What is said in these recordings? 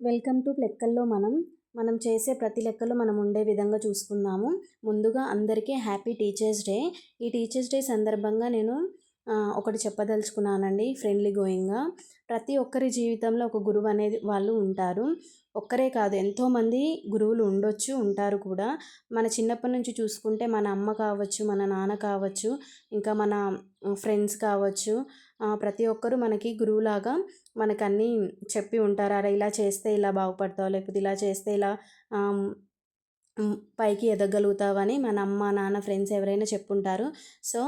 Welcome to లెక్కల్లో మనం. మనం చేసే ప్రతి లెక్కలో మనం ఉండే విధంగా చూసుకుందాము. ముందుగా అందరికీ హ్యాపీ టీచర్స్ డే. ఈ టీచర్స్ డే సందర్భంగా నేను ఒకటి చెప్పదలుచుకున్నానండి. ఫ్రెండ్లీ గోయింగ్గా. ప్రతి ఒక్కరి జీవితంలో ఒక గురువు అనేది వాళ్ళు ఉంటారు. ఒక్కరే కాదు ఎంతోమంది గురువులు ఉండొచ్చు ఉంటారు కూడా. మన చిన్నప్పటి నుంచి చూసుకుంటే మన అమ్మ కావచ్చు మన నాన్న కావచ్చు ఇంకా మన ఫ్రెండ్స్ కావచ్చు ప్రతి ఒక్కరు మనకి గురువులాగా మనకు అన్నీ చెప్పి ఉంటారు. అరే ఇలా చేస్తే ఇలా బాగుపడతావు లేకపోతే ఇలా చేస్తే ఇలా పైకి ఎదగలుగుతావని మన అమ్మ నాన్న ఫ్రెండ్స్ ఎవరైనా చెప్పుంటారు. సో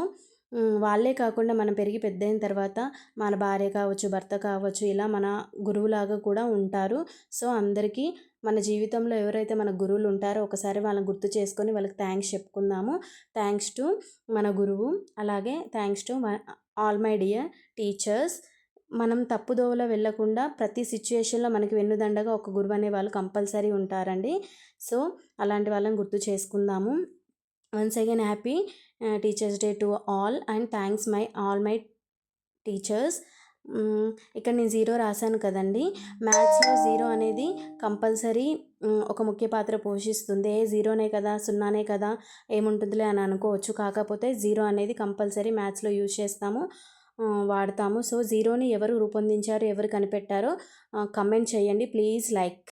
వాళ్ళే కాకుండా మనం పెరిగి పెద్దయిన తర్వాత మన భార్య కావచ్చు భర్త కావచ్చు ఇలా మన గురువులాగా కూడా ఉంటారు. సో అందరికీ మన జీవితంలో ఎవరైతే మన గురువులు ఉంటారో ఒకసారి వాళ్ళని గుర్తు చేసుకొని వాళ్ళకి థ్యాంక్స్ చెప్పుకుందాము. థ్యాంక్స్ టు మన గురువు అలాగే thanks to all my dear teachers. మనం తప్పుదోవలో వెళ్ళకుండా ప్రతి సిచ్యుయేషన్లో మనకి వెన్నుదండగా ఒక గురువు అనే వాళ్ళు కంపల్సరీ ఉంటారండి. సో అలాంటి వాళ్ళని గుర్తు చేసుకుందాము. Once again happy teachers day to all and thanks my all my teachers ఇక్కడ నేను జీరో రాశాను కదండి. మ్యాథ్స్లో జీరో అనేది కంపల్సరీ mm, ఒక ముఖ్య పాత్ర పోషిస్తుంది. ఏ జీరోనే కదా సున్నానే కదా ఏముంటుందిలే అని అనుకోవచ్చు. కాకపోతే జీరో అనేది కంపల్సరీ మ్యాథ్స్లో యూజ్ చేస్తాము వాడతాము. సో జీరోని ఎవరు రూపొందించారు ఎవరు కనిపెట్టారో కమెంట్ చేయండి. Please like